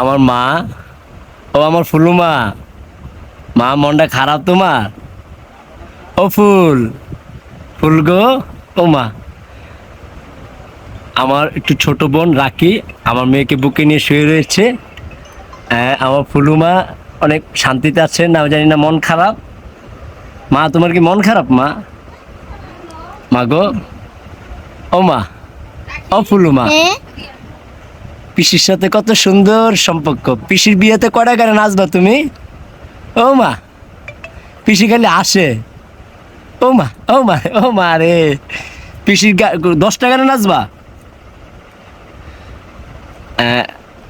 আমার মা ও আমার ফুলু মা মনটা খারাপ তোমার? ও ফুল। ফুল গো, ও মা। আমার একটু ছোট বোন রাখি, আমার মেয়েকে বুকে নিয়ে শুয়ে রয়েছে। হ্যাঁ আমার ফুলুমা অনেক শান্তিতে আছে না জানি না মন খারাপ। মা, তোমার কি মন খারাপ, মা? মা গো, ও মা, ও ফুলু মা হ্যাঁ? পিসির সাথে কত সুন্দর সম্পর্ক। পিসির বিয়েতে কটা গানে নাচবা তুমি? ও মা। পিসি খালি আসে ও মা ও মা ও মা রে। পিসির দশটা গানে নাচবা?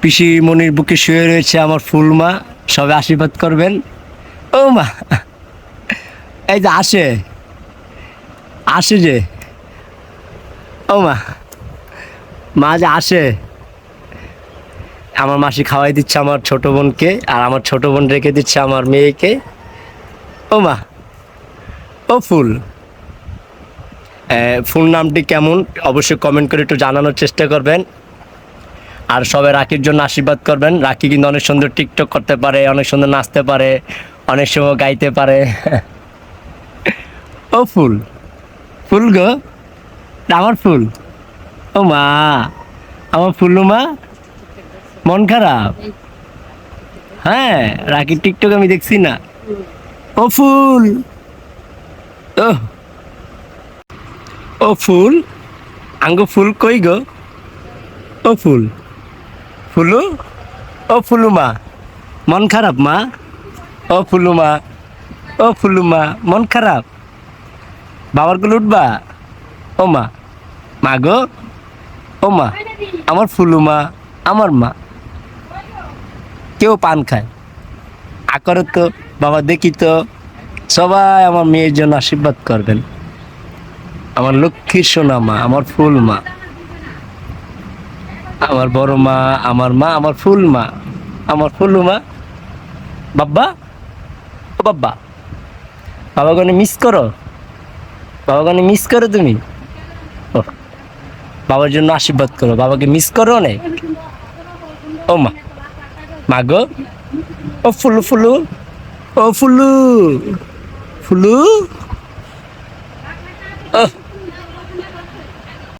পিসি মনির বুকে শুয়ে রয়েছে আমার ফুল মা সবে আশীর্বাদ করবেন। ও মা, এই যে আসে আসে যে। ও মা মা যে আসে আমার মাসি খাওয়াই দিচ্ছে আমার ছোট বোনকে, আর আমার ছোট বোন রেখে দিচ্ছে আমার মেয়েকে। ও মা, ও ফুল। ফুল নামটি কেমন? অবশ্যই কমেন্ট করে একটু জানানোর চেষ্টা করবেন। আর সবাই রাখির জন্য আশীর্বাদ করবেন। রাখি কিন্তু অনেক সুন্দর টিকটক করতে পারে, অনেক সুন্দর নাচতে পারে, অনেক সময় গাইতে পারে। ও ফুল ফুল গো, আমার ফুল। ও মা, আমার ফুলু মা। মন খারাপ? হ্যাঁ রাকির টিকটক আমি দেখছি না। ও ফুল! ও ফুল? আঙ্গ ফুল কই গো? ও ফুল। ফুলু? ও ফুলু মা মন খারাপ, মা? ও ফুলু মা ও ফুলু মা মন খারাপ? বাবারগুলো উঠবা? ও মা। মা গো? ও মা, আমার ফুলু মা আমার মা। কেউ পান খায়। আকরে তো বাবা দেখি তো সবাই আমার মেয়ের জন্য আশীর্বাদ করবেন। আমার লক্ষ্মীর সোনা মা, আমার ফুল মা। আমার বড় মা, আমার মা, আমার ফুল মা। আমার ফুল মা বাব্বা ও বাব্বা বাবা। গনে মিস করো। বাবা গনে মিস করো তুমি। বাবার জন্য আশীর্বাদ করো। বাবাকে মিস করো অনেক। ও মা। মা গো ও ফুলু ফুলু। ও ফুলু। ফুলু?